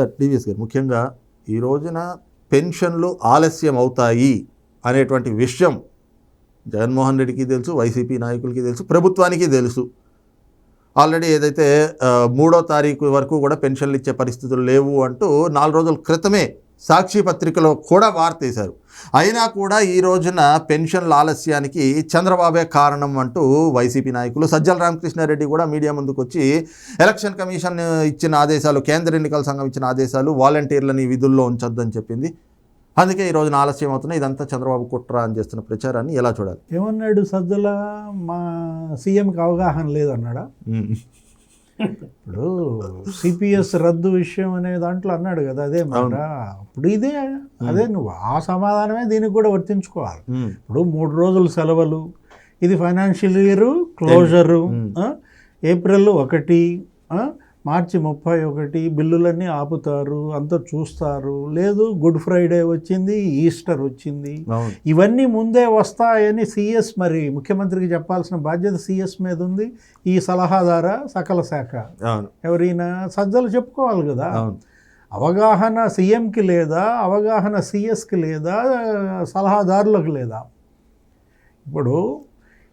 Sir TVS గారు ముఖ్యంగా ఈ రోజున పెన్షన్లు ఆలస్యం అవుతాయి అనేటువంటి విషయం జగన్మోహన్ రెడ్డికి తెలుసు వైసీపీ నాయకులకి తెలుసు ప్రభుత్వానికి తెలుసు. ఆల్రెడీ ఏదైతే మూడో తారీఖు వరకు కూడా పెన్షన్లు ఇచ్చే పరిస్థితులు లేవు అంటూ నాలుగు రోజుల క్రితమే సాక్షి పత్రికలో కూడా వార్త వేశారు అయినా కూడా ఈ రోజున పెన్షన్ల ఆలస్యానికి చంద్రబాబే కారణం అంటూ వైసీపీ నాయకులు సజ్జల రామకృష్ణారెడ్డి కూడా మీడియా ముందుకు వచ్చి ఎలక్షన్ కమిషన్ ఇచ్చిన ఆదేశాలు కేంద్ర ఎన్నికల సంఘం ఇచ్చిన ఆదేశాలు వాలంటీర్లని విధుల్లో ఉంచొద్దని చెప్పింది. అందుకే ఈ రోజున ఆలస్యం అవుతుంది ఇదంతా చంద్రబాబు కుట్ర అని చేస్తున్న ప్రచారాన్ని ఎలా చూడాలి? ఏమన్నాడు సజ్జల? మా సీఎంకి అవగాహన లేదన్నాడా? ఇప్పుడు సిపిఎస్ రద్దు విషయం అనే దాంట్లో అన్నాడు కదా అదే మాట. ఇప్పుడు ఇదే అదే నువ్వు ఆ సమాధానమే దీనికి కూడా వర్తించుకోవాలి. ఇప్పుడు మూడు రోజులు సెలవులు ఇది ఫైనాన్షియల్ ఇయర్ క్లోజరు ఏప్రిల్ ఒకటి మార్చి ముప్పై ఒకటి బిల్లులన్నీ ఆపుతారు అంతా చూస్తారు. లేదు గుడ్ ఫ్రైడే వచ్చింది ఈస్టర్ వచ్చింది. ఇవన్నీ ముందే వస్తాయని సిఎస్ మరి ముఖ్యమంత్రికి చెప్పాల్సిన బాధ్యత సిఎస్ మీద ఉంది. ఈ సలహాదార సకల శాఖ. ఎవరైనా సజ్జలు చెప్పుకోవాలి కదా. అవగాహన సీఎంకి లేదా అవగాహన సిఎస్కి లేదా సలహాదారులకు లేదా. ఇప్పుడు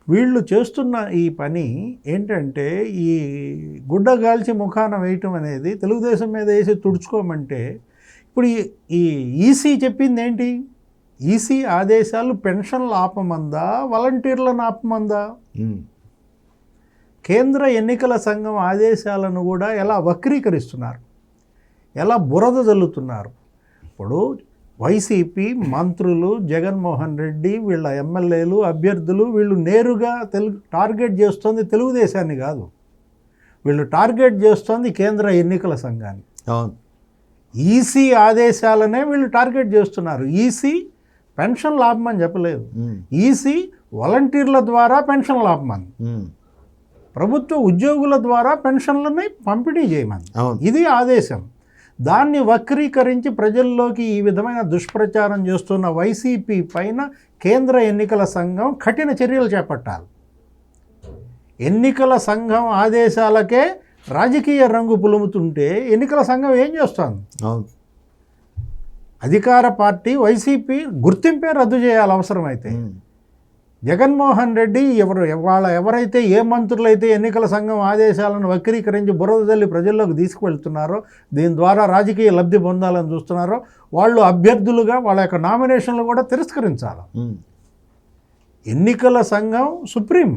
వీళ్ళు చేస్తున్న ఈ పని ఏంటంటే ఈ గుడ్డ గాల్చి ముఖాన వేయటం అనేది తెలుగుదేశం మీద వేసి తుడుచుకోమంటే ఇప్పుడు ఈ- ఈసీ చెప్పింది ఏంటి ఈసీ ఆదేశాలు పెన్షన్లు ఆపమందా? వాలంటీర్లను ఆపమందా. కేంద్ర ఎన్నికల సంఘం ఆదేశాలను కూడా ఎలా వక్రీకరిస్తున్నారు? ఎలా బురద జల్లుతున్నారు? ఇప్పుడు వైసీపీ మంత్రులు జగన్మోహన్ రెడ్డి వీళ్ళ ఎమ్మెల్యేలు అభ్యర్థులు వీళ్ళు నేరుగా తెలుగు టార్గెట్ చేస్తోంది తెలుగుదేశాన్ని కాదు. వీళ్ళు టార్గెట్ చేస్తోంది కేంద్ర ఎన్నికల సంఘాన్ని. అవును. ఈసీ ఆదేశాలనే వీళ్ళు టార్గెట్ చేస్తున్నారు. ఈసీ పెన్షన్ లాభమని చెప్పలేదు. ఉమ్. ఈసీ వాలంటీర్ల ద్వారా పెన్షన్ లాభమని. ప్రభుత్వ ఉద్యోగుల ద్వారా పెన్షన్లని పంపిణీ చేయమని. ఇది ఆదేశం. దాన్ని వక్రీకరించి ప్రజల్లోకి ఈ విధమైన దుష్ప్రచారం చేస్తున్న వైసీపీ పైన కేంద్ర ఎన్నికల సంఘం కఠిన చర్యలు చేపట్టాలి. ఎన్నికల సంఘం ఆదేశాలకే రాజకీయ రంగు పులుముతుంటే ఎన్నికల సంఘం ఏం చేస్తోంది? అవును. అధికార పార్టీ వైసీపీ గుర్తింపే రద్దు చేయాలి అవసరమైతే. జగన్మోహన్ రెడ్డి ఎవరు వాళ్ళ ఎవరైతే ఏ మంత్రులైతే ఎన్నికల సంఘం ఆదేశాలను వక్రీకరించి బురద తల్లి ప్రజల్లోకి తీసుకువెళ్తున్నారో దీని ద్వారా రాజకీయ లబ్ధి పొందాలని చూస్తున్నారో వాళ్ళు అభ్యర్థులుగా వాళ్ళ యొక్క నామినేషన్లు కూడా తిరస్కరించాలి. ఎన్నికల సంఘం సుప్రీం.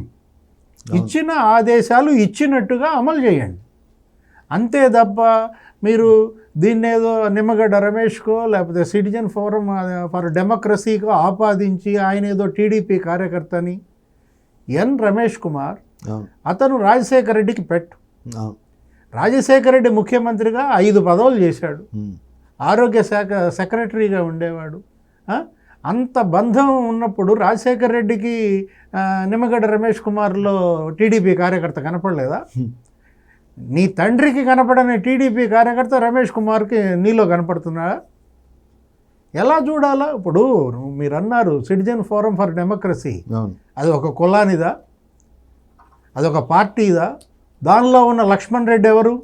ఇచ్చిన ఆదేశాలు ఇచ్చినట్టుగా అమలు చేయండి. అంతే తప్ప మీరు దీన్ని ఏదో నిమ్మగడ్డ రమేష్కో లేకపోతే సిటిజన్ ఫోరం ఫర్ డెమోక్రసీకో ఆపాదించి ఆయన ఏదో టీడీపీ కార్యకర్తని ఎన్ రమేష్ కుమార్ అతను రాజశేఖర రెడ్డికి పెట్టు. రాజశేఖర రెడ్డి ముఖ్యమంత్రిగా ఐదు పదవులు చేశాడు. ఆరోగ్య శాఖ సెక్రటరీగా ఉండేవాడు? అంత బంధం ఉన్నప్పుడు రాజశేఖర రెడ్డికి నిమ్మగడ్డ రమేష్ కుమార్లో టీడీపీ కార్యకర్త కనపడలేదా? నీ తండ్రికి కనపడని టీడీపీ కార్యకర్త రమేష్ కుమార్కి నీలో కనపడుతున్నాడా ఎలా చూడాలా? ఇప్పుడు మీరు అన్నారు సిటిజన్ ఫోరం ఫర్ డెమోక్రసీ. అది ఒక కులానిదా? అదొక పార్టీదా? దానిలో ఉన్న లక్ష్మణ్ రెడ్డి ఎవరు?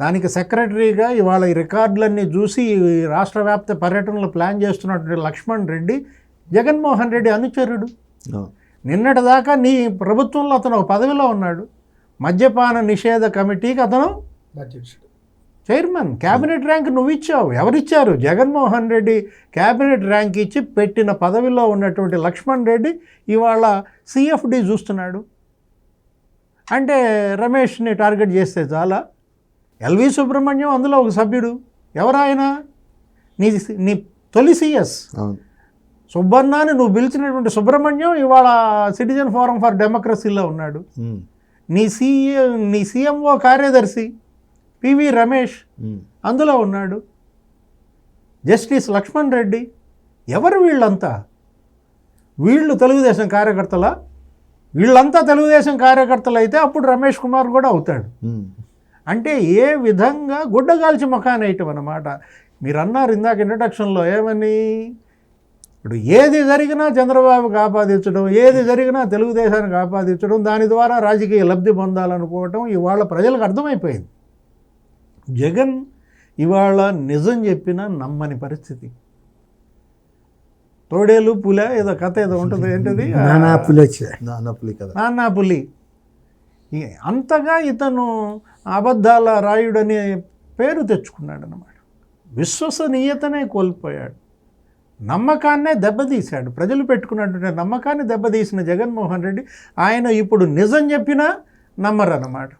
దానికి సెక్రటరీగా ఇవాళ ఈ రికార్డులన్నీ చూసి రాష్ట్ర వ్యాప్త పర్యటనలు ప్లాన్ చేస్తున్నటువంటి లక్ష్మణ్ రెడ్డి జగన్మోహన్ రెడ్డి అనుచరుడు. అవును. నిన్నటి దాకా నీ ప్రభుత్వంలో అతను ఒక పదవిలో ఉన్నాడు. మద్యపాన నిషేధ కమిటీకి అతను చైర్మన్ క్యాబినెట్ ర్యాంక్ నువ్వు ఇచ్చావు ఎవరిచ్చారు? జగన్మోహన్ రెడ్డి క్యాబినెట్ ర్యాంక్ ఇచ్చి పెట్టిన పదవిలో ఉన్నటువంటి లక్ష్మణ్ రెడ్డి ఇవాళ సిఎఫ్డి చూస్తున్నాడు. అంటే రమేష్ని టార్గెట్ చేస్తే చాలా. ఎల్వి సుబ్రహ్మణ్యం అందులో ఒక సభ్యుడు. ఎవరాయన? నీ నీ తొలి సిఎస్. అవును. సుబ్బన్నాని నువ్వు పిలిచినటువంటి సుబ్రహ్మణ్యం ఇవాళ సిటిజన్ ఫోరం ఫర్ డెమోక్రసీలో ఉన్నాడు. నీ సీఏ నీ సీఎంఓ కార్యదర్శి పివి రమేష్. అందులో ఉన్నాడు. జస్టిస్ లక్ష్మణ్ రెడ్డి ఎవరు వీళ్ళంతా? వీళ్ళు తెలుగుదేశం కార్యకర్తల? వీళ్ళంతా తెలుగుదేశం కార్యకర్తలు అయితే అప్పుడు రమేష్ కుమార్ కూడా అవుతాడు. అంటే ఏ విధంగా గుడ్డగాల్చి ముఖాన్ని వేయటం అన్నమాట మీరు అన్నారు ఇందాక ఇంట్రడక్షన్లో ఏమని? ఇప్పుడు ఏది జరిగినా చంద్రబాబుకి ఆపాదించడం ఏది జరిగినా తెలుగుదేశానికి ఆపాదించడం దాని ద్వారా రాజకీయ లబ్ధి పొందాలనుకోవటం ఇవాళ ప్రజలకు అర్థమైపోయింది. జగన్ ఇవాళ నిజం చెప్పినా నమ్మని పరిస్థితి. తోడేలు పుల ఏదో కథ ఏదో ఉంటుంది ఏంటది? నానా కదా పులి అంతగా ఇతను అబద్ధాల రాయుడనే పేరు తెచ్చుకున్నాడు అన్నమాట విశ్వసనీయతనే కోల్పోయాడు. నమ్మకాన్నే దెబ్బతీశాడు. ప్రజలు పెట్టుకున్నటువంటి నమ్మకాన్ని దెబ్బతీసిన జగన్మోహన్ రెడ్డి ఆయన ఇప్పుడు నిజం చెప్పినా నమ్మరు అన్నమాట